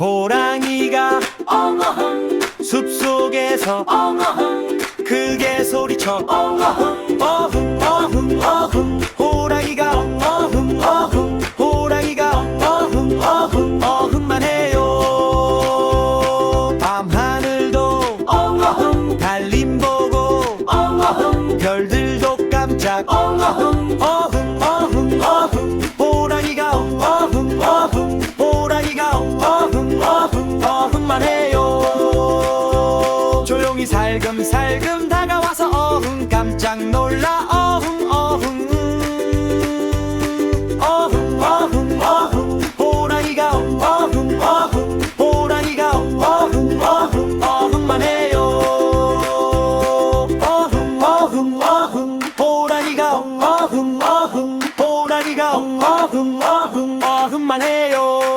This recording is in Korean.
호랑이가 엉어흥. 숲속에서 엉어흥. 크게 소리쳐. 엉어흥. 어흥 어흥 어흥. 호랑이가 어흥 어흥. 호랑이가 어흥 어흥. 어흥만 해요. 밤하늘도 엉어흥. 달림 보고 엉어흥. 별들도 깜짝 어흥. 어흥 조용히 살금살금 다가와서 어흥 깜짝 놀라. 어흥 어흥. 어흥 어흥 어흥. 호랑이가 어흥 어흥 호랑이가 어흥 어흥 어흥만 해요. 어흥 어흥 어흥. 호랑이가 어흥 어흥 호랑이가 어흥 어흥. 어흥만 해요